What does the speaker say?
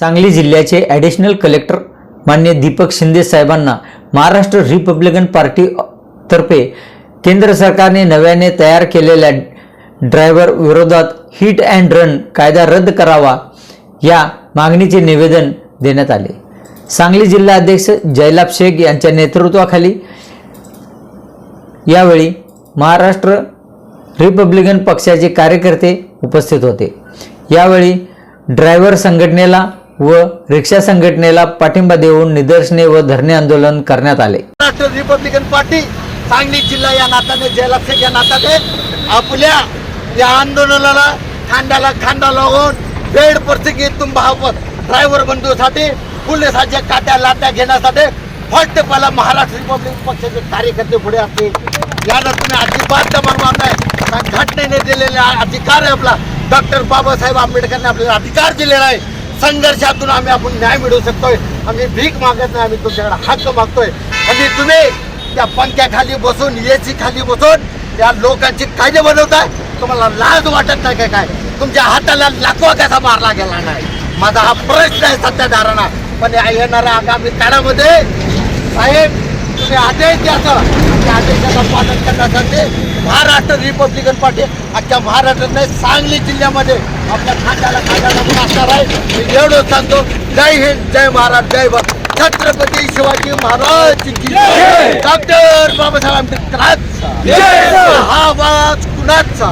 सांगली जिल्ह्याचे additional collector मान्य दीपक शिंदे साहेबांना महाराष्ट्र रिपब्लिकन पार्टी तर्फे केंद्र सरकारने नव्याने तयार केलेल्या ड्रायव्हर विरोधात हिट अँड रन कायदा रद्द करावा या मागणीचे निवेदन देण्यात आले. सांगली जिल्हा अध्यक्ष जयलाभ शेख यांच्या नेतृत्वाखाली यावेळी महाराष्ट्र रिपब्लिकन पक्षाचे कार्यकर्ते उपस्थित होते. यावेळी ड्रायव्हर संघटनेला व रिक्षा संघटनेला पाठिंबा देऊन निदर्शने व धरणे आंदोलन करण्यात आले. महाराष्ट्र रिपब्लिकन पार्टी सांगली जिल्हा या नात्याने जयलक्षक या नात्याने आपल्या या आंदोलनाला खांद्याला खांदा लावून वेळ परिस्थितीतून भावत ड्रायव्हर बंधूसाठी पोलिसाच्या काट्या लाट्या घेण्यासाठी फटपला महाराष्ट्र रिपब्लिक पक्षाचे कार्यकर्ते पुढे असतील याला तुम्ही अजिबात दमावणार मानताय कारण घटनेने दिलेला अधिकार आहे आपला डॉक्टर बाबासाहेब आंबेडकरने आपल्याला अधिकार दिलेला आहे. संघर्षातून आम्ही आपण न्याय मिळवू शकतोय. आम्ही भीक मागत नाही आम्ही तुमच्याकडे हक्क मागतोय. आणि तुम्ही त्या पंख्याखाली बसून एसी खाली बसून त्या लोकांची कायदे बनवताय. तुम्हाला लाज वाटत नाही काय काय? तुमच्या हाताला लाखवा कसा मारला गेला नाही? माझा हा प्रश्न आहे सत्ताधारांना पण या येणाऱ्या आगामी काळामध्ये साहेब तुम्ही आदेश द्यायचं आदेशाचं पालन करण्यासाठी महाराष्ट्र रिपब्लिकन पार्टी अख्ख्या महाराष्ट्रात नाही सांगली जिल्ह्यामध्ये आपल्या खांदा लागून असणार आहे. मी एवढं सांगतो. जय हिंद जय महाराज जय भारत. छत्रपती शिवाजी महाराज. डॉक्टर बाबासाहेब आंबेडकरांचा. हा आवाज कुणाचा?